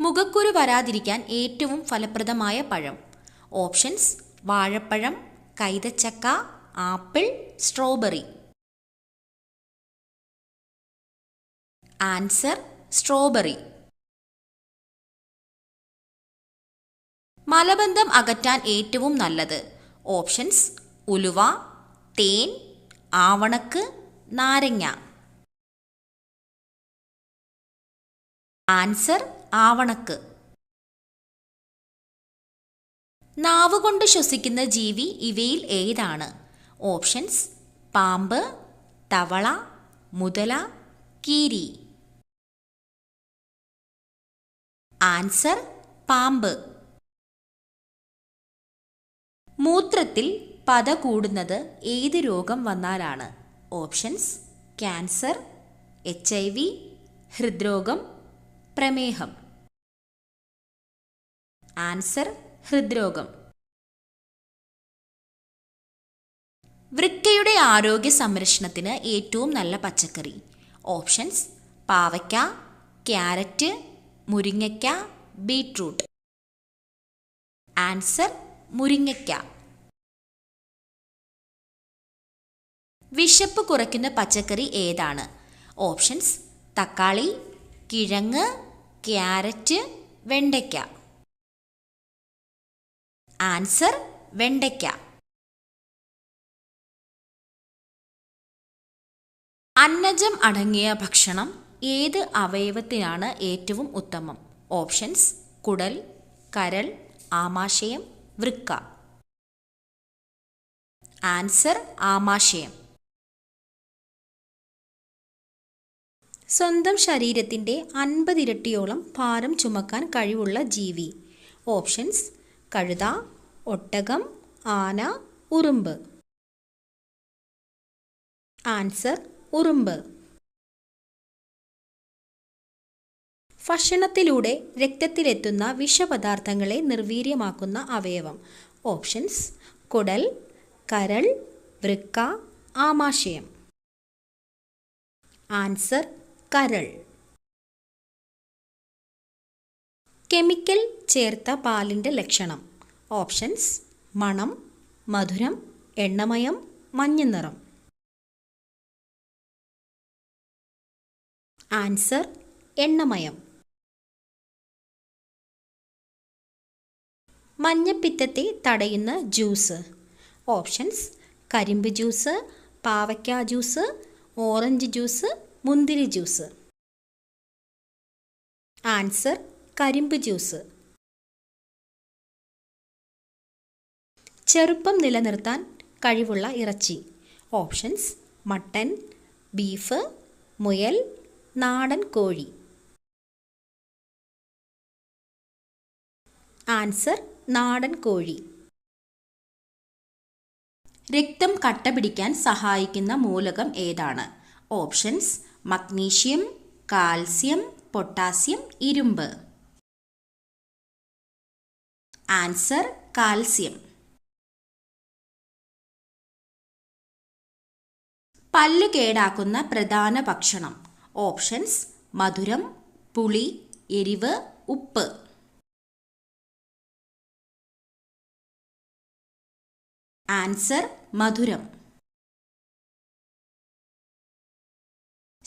മുഖക്കുരു വരാതിരിക്കാൻ ഏറ്റവും ഫലപ്രദമായ പഴം. ഓപ്ഷൻസ് വാഴപ്പഴം കൈതച്ചക്ക ആപ്പിൾ സ്ട്രോബെറി. Answer strawberry. മലബന്ധം അകറ്റാൻ ഏറ്റവും നല്ലത്. ഓപ്ഷൻസ് ഉലുവ തേൻ ആവണക്ക് നാരങ്ങ. ആൻസർ ആവണക്ക്. നാവുകൊണ്ട് ശ്വസിക്കുന്ന ജീവി ഇവയിൽ ഏതാണ്? ഓപ്ഷൻസ് പാമ്പ് തവള മുതല കീരി. ആൻസർ പാമ്പ്. മൂത്രത്തിൽ പത കൂടുന്നത് ഏത് രോഗം വന്നാലാണ്? Options cancer H I V ഹൃദ്രോഗം പ്രമേഹം. ആൻസർ ഹൃദ്രോഗം. വൃക്കയുടെ ആരോഗ്യ സംരക്ഷണത്തിന് ഏറ്റവും നല്ല പച്ചക്കറി. ഓപ്ഷൻസ് പാവയ്ക്ക ക്യാരറ്റ് മുരിങ്ങയ്ക്ക ബീട്രൂട്ട്. ആൻസർ മുരിങ്ങയ്ക്ക. വിശപ്പ് കുറയ്ക്കുന്ന പച്ചക്കറി ഏതാണ്? ഓപ്ഷൻസ് തക്കാളി കിഴങ്ങ് ക്യാരറ്റ് വെണ്ടയ്ക്ക. ആൻസർ വെണ്ടയ്ക്ക. അന്നജം അടങ്ങിയ ഭക്ഷണം ഏത് അവയവത്തിനാണ് ഏറ്റവും ഉത്തമം? ഓപ്ഷൻസ് കുടൽ കരൾ ആമാശയം വൃക്ക. ആൻസർ ആമാശയം. സ്വന്തം ശരീരത്തിന്റെ അൻപതിരട്ടിയോളം ഭാരം ചുമക്കാൻ കഴിവുള്ള ജീവി. ഓപ്ഷൻസ് കഴുത ഒട്ടകം ആന ഉറുമ്പ്. ആൻസർ ഉറുമ്പ്. ഭക്ഷണത്തിലൂടെ രക്തത്തിലെത്തുന്ന വിഷപദാർത്ഥങ്ങളെ നിർവീര്യമാക്കുന്ന അവയവം. ഓപ്ഷൻസ് കുടൽ കരൾ വൃക്ക ആമാശയം. ആൻസർ കരൾ. കെമിക്കൽ ചേർത്ത പാലിന്റെ ലക്ഷണം. ഓപ്ഷൻസ് മണം മധുരം എണ്ണമയം മഞ്ഞനിറം ആൻസർ എണ്ണമയം. മഞ്ഞപ്പിത്തത്തെ തടയുന്ന ജ്യൂസ്. ഓപ്ഷൻസ് കരിമ്പ് ജ്യൂസ് പാവയ്ക്ക ജ്യൂസ് ഓറഞ്ച് ജ്യൂസ് മുന്തിരി ജ്യൂസ്. ആൻസർ കരിമ്പ് ജ്യൂസ്. ചെറുപ്പം നിലനിർത്താൻ കഴിവുള്ള ഇറച്ചി. ഓപ്ഷൻസ് മട്ടൻ ബീഫ് മുയൽ നാടൻ കോഴി. ആൻസർ നാടൻ കോഴി. രക്തം കട്ട പിടിക്കാൻ സഹായിക്കുന്ന മൂലകം ഏതാണ്? ഓപ്ഷൻസ് മഗ്നീഷ്യം കാൽസ്യം പൊട്ടാസ്യം ഇരുമ്പ്. Answer calcium. പല്ല് കേടാക്കുന്ന പ്രധാന ഭക്ഷണം. ഓപ്ഷൻസ് മധുരം പുളി എരിവ് ഉപ്പ്. ആൻസർ മധുരം.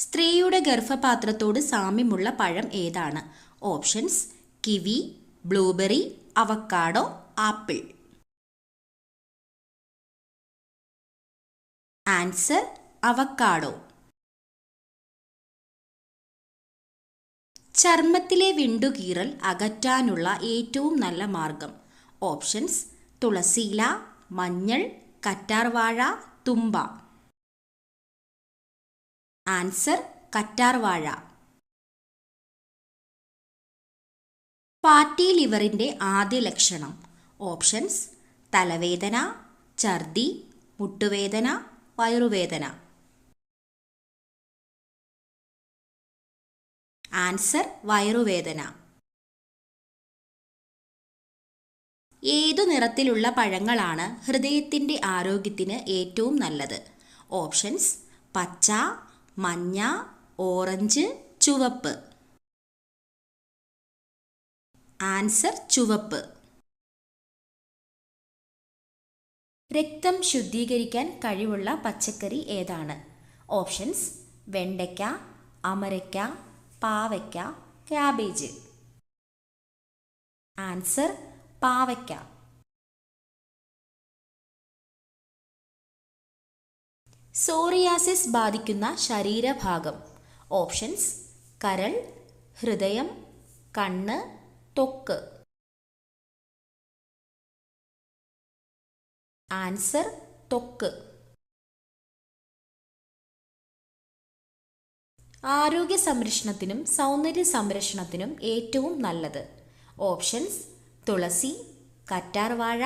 സ്ത്രീയുടെ ഗർഭപാത്രത്തോട് സാമ്യമുള്ള പഴം ഏതാണ്? Options kiwi blueberry avocado apple. Answer avocado ചർമ്മത്തിലെ വിണ്ടുകീറൽ അകറ്റാനുള്ള ഏറ്റവും നല്ല മാർഗം. ഓപ്ഷൻസ് തുളസിയില മഞ്ഞൾ കറ്റാർവാഴ തുമ്പ. ആൻസർ കറ്റാർവാഴ. പാറ്റി ലിവറിന്റെ ആദ്യ ലക്ഷണം. ഓപ്ഷൻസ് തലവേദന ഛർദി മുട്ടുവേദന വയറുവേദന. ആൻസർ വയറുവേദന. ഏതു നിറത്തിലുള്ള പഴങ്ങളാണ് ഹൃദയത്തിന്റെ ആരോഗ്യത്തിന് ഏറ്റവും നല്ലത്? ഓപ്ഷൻസ് പച്ച മഞ്ഞ ഓറഞ്ച് ചുവപ്പ്. ആൻസർ ചുവപ്പ്. രക്തം ശുദ്ധീകരിക്കാൻ കഴിവുള്ള പച്ചക്കറി ഏതാണ്? ഓപ്ഷൻസ് വെണ്ടയ്ക്ക അമരയ്ക്ക പാവയ്ക്ക ക്യാബേജ്. ആൻസർ പാവയ്ക്ക. സോറിയാസിസ് ബാധിക്കുന്ന ശരീരഭാഗം. ഓപ്ഷൻസ് കരൾ ഹൃദയം കണ്ണ് തൊക്ക്. ആൻസർ തൊക്ക്. ആരോഗ്യ സംരക്ഷണത്തിനും സൗന്ദര്യ സംരക്ഷണത്തിനും ഏറ്റവും നല്ലത്. ഓപ്ഷൻസ് തുളസി കറ്റാർവാഴ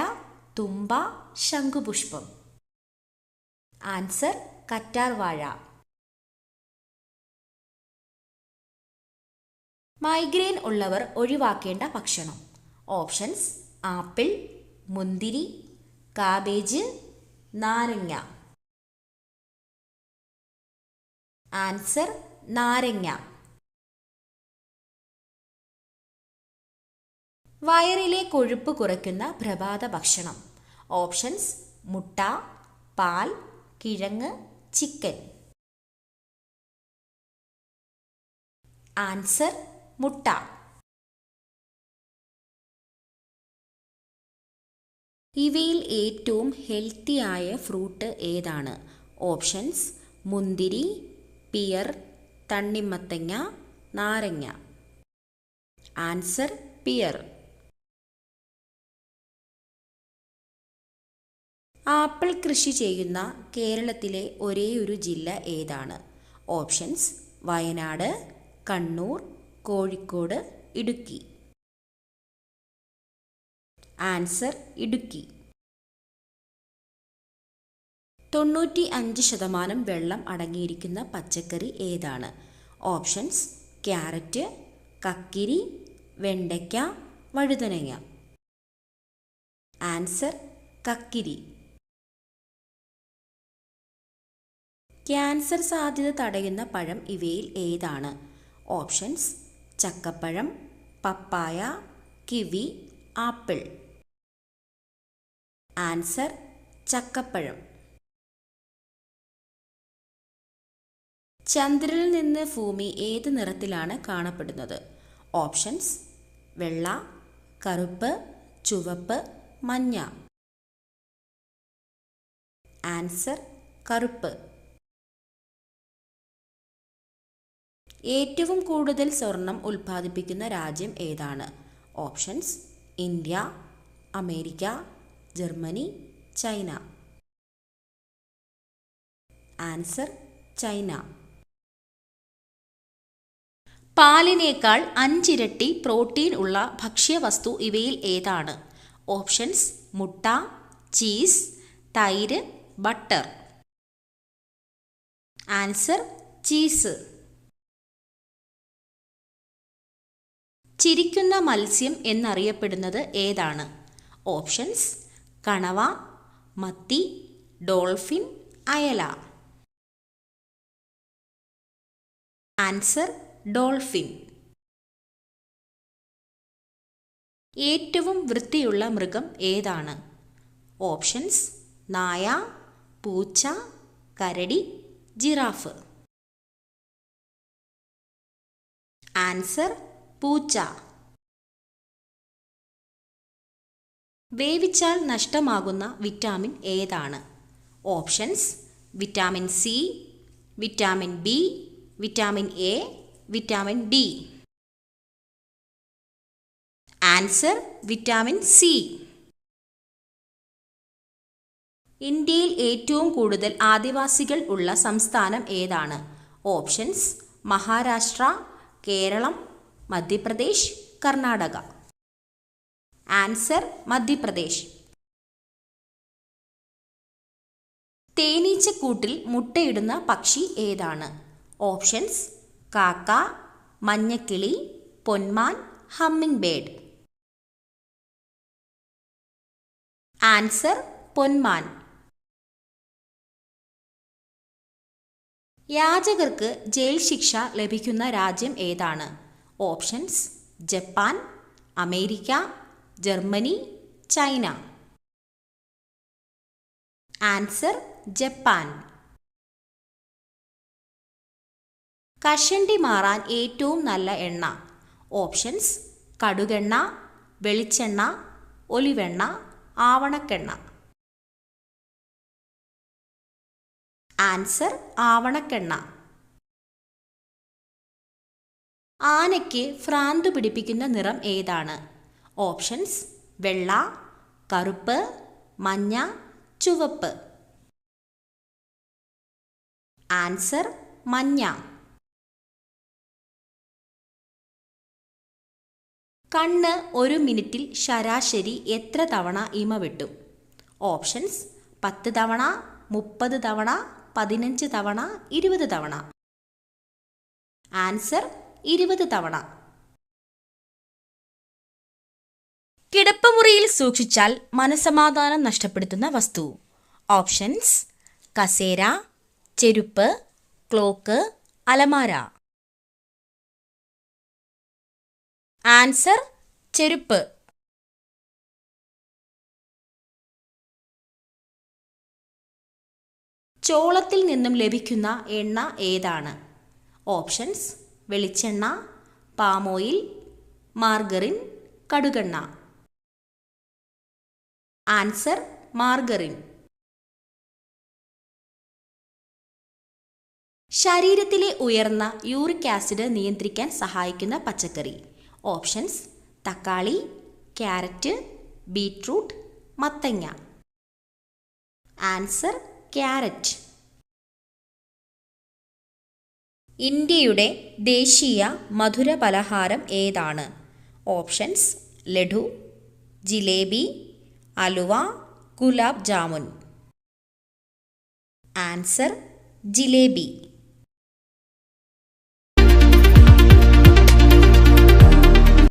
തുമ്പ ശംഖുപുഷ്പം. ആൻസർ കറ്റാർ വാഴ മൈഗ്രെയിൻ ഉള്ളവർ ഒഴിവാക്കേണ്ട ഭക്ഷണം. ഓപ്ഷൻസ് ആപ്പിൾ മുന്തിരി കാബേജ് നാരങ്ങ. ആൻസർ നാരങ്ങ. വയറിലെ കൊഴുപ്പ് കുറയ്ക്കുന്ന പ്രഭാത ഭക്ഷണം. ഓപ്ഷൻസ് മുട്ട പാൽ കിഴങ്ങ് ചിക്കൻ. ആൻസർ മുട്ട. ഇവയിൽ ഏറ്റവും ഹെൽത്തിയായ ഫ്രൂട്ട് ഏതാണ്? ഓപ്ഷൻസ് മുന്തിരി പിയർ തണ്ണിമത്തങ്ങ നാരങ്ങ. Answer pear. ആപ്പിൾ കൃഷി ചെയ്യുന്ന കേരളത്തിലെ ഒരേയൊരു ജില്ല ഏതാണ്? ഓപ്ഷൻസ് വയനാട് കണ്ണൂർ കോഴിക്കോട് ഇടുക്കി. ആൻസർ ഇടുക്കി. തൊണ്ണൂറ്റി അഞ്ച് ശതമാനം വെള്ളം അടങ്ങിയിരിക്കുന്ന പച്ചക്കറി ഏതാണ്? ഓപ്ഷൻസ് ക്യാരറ്റ് കക്കിരി വെണ്ടയ്ക്ക വഴുതനങ്ങ. ആൻസർ കക്കിരി. ക്യാൻസർ സാധ്യത തടയുന്ന പഴം ഇവയിൽ ഏതാണ്? ഓപ്ഷൻസ് ചക്കപ്പഴം പപ്പായ കിവി ആപ്പിൾ. ആൻസർ ചക്കപ്പഴം. ചന്ദ്രനിൽ നിന്ന് ഭൂമി ഏത് നിറത്തിലാണ് കാണപ്പെടുന്നത്? ഓപ്ഷൻസ് വെള്ള കറുപ്പ് ചുവപ്പ് മഞ്ഞ. ആൻസർ കറുപ്പ്. ഏറ്റവും കൂടുതൽ സ്വർണം ഉൽപ്പാദിപ്പിക്കുന്ന രാജ്യം ഏതാണ്? Options India America Germany China. Answer China. പാലിനേക്കാൾ അഞ്ചിരട്ടി പ്രോട്ടീൻ ഉള്ള ഭക്ഷ്യവസ്തു ഇവയിൽ ഏതാണ്? ഓപ്ഷൻസ് മുട്ട ചീസ് തൈര് ബട്ടർ. Answer cheese. ചിരിക്കുന്ന മത്സ്യം എന്നറിയപ്പെടുന്നത് ഏതാണ്? ഓപ്ഷൻസ് കണവ മത്തി ഡോൾഫിൻ അയല. Answer dolphin. ഏറ്റവും വൃത്തിയുള്ള മൃഗം ഏതാണ്? ഓപ്ഷൻസ് നായ പൂച്ച കരടി ജിറാഫ്. ആൻസർ പൂച്ച. വേവിച്ചാൽ നഷ്ടമാകുന്ന വിറ്റാമിൻ ഏതാണ്? Options vitamin C vitamin B vitamin A vitamin D. Answer vitamin C. ഇന്ത്യയിൽ ഏറ്റവും കൂടുതൽ ആദിവാസികൾ ഉള്ള സംസ്ഥാനം ഏതാണ്? ഓപ്ഷൻസ് മഹാരാഷ്ട്ര കേരളം മധ്യപ്രദേശ് കർണാടക. ആൻസർ മധ്യപ്രദേശ്. തേനീച്ചക്കൂട്ടിൽ മുട്ടയിടുന്ന പക്ഷി ഏതാണ്? ഓപ്ഷൻസ് കാക്ക മഞ്ഞക്കിളി പൊന്മാൻ ഹമ്മിങ് ബേഡ് ആൻസർ പൊന്മാൻ. യാചകർക്ക് ജയിൽ ശിക്ഷ ലഭിക്കുന്ന രാജ്യം ഏതാണ്? Options Japan America Germany China. Answer Japan. കഷണ്ടി മാറാൻ ഏറ്റവും നല്ല എണ്ണ. ഓപ്ഷൻസ് കടുകെണ്ണ വെളിച്ചെണ്ണ ഒലിവെണ്ണ ആവണക്കെണ്ണ. ആൻസർ ആവണക്കെണ്ണ. ആനയ്ക്ക് ഭ്രാന്തു പിടിപ്പിക്കുന്ന നിറം ഏതാണ്? ഓപ്ഷൻസ് വെള്ള കറുപ്പ് മഞ്ഞ ചുവപ്പ്. ആൻസർ മഞ്ഞ. കണ്ണ് ഒരു മിനിറ്റിൽ ശരാശരി എത്ര തവണ ഇമ വെട്ടും? ഓപ്ഷൻസ് പത്ത് തവണ മുപ്പത് തവണ പതിനഞ്ച് തവണ ഇരുപത് തവണ. ആൻസർ ഇരുപത് തവണ. കിടപ്പുമുറിയിൽ സൂക്ഷിച്ചാൽ മനസമാധാനം നഷ്ടപ്പെടുത്തുന്ന വസ്തു. ഓപ്ഷൻസ് കസേര ചെരുപ്പ് ക്ലോക്ക് അലമാര. ആൻസർ ചെരുപ്പ്. ചോളത്തിൽ നിന്നും ലഭിക്കുന്ന എണ്ണ ഏതാണ്? ഓപ്ഷൻസ് വെളിച്ചെണ്ണ പാം ഓയിൽ മാർഗറിൻ കടുകെണ്ണ. ആൻസർ മാർഗറിൻ ശരീരത്തിലെ ഉയർന്ന യൂറിക് ആസിഡ് നിയന്ത്രിക്കാൻ സഹായിക്കുന്ന പച്ചക്കറി. ഓപ്ഷൻസ് തക്കാളി ക്യാരറ്റ് ബീറ്റ്റൂട്ട് മത്തങ്ങ. Answer carrot. ഇന്ത്യയുടെ ദേശീയ മധുര പലഹാരം ഏതാണ്? ഓപ്ഷൻസ് ലഡു ജിലേബി അലുവ ഗുലാബ് ജാമുൻ. ആൻസർ ജിലേബി.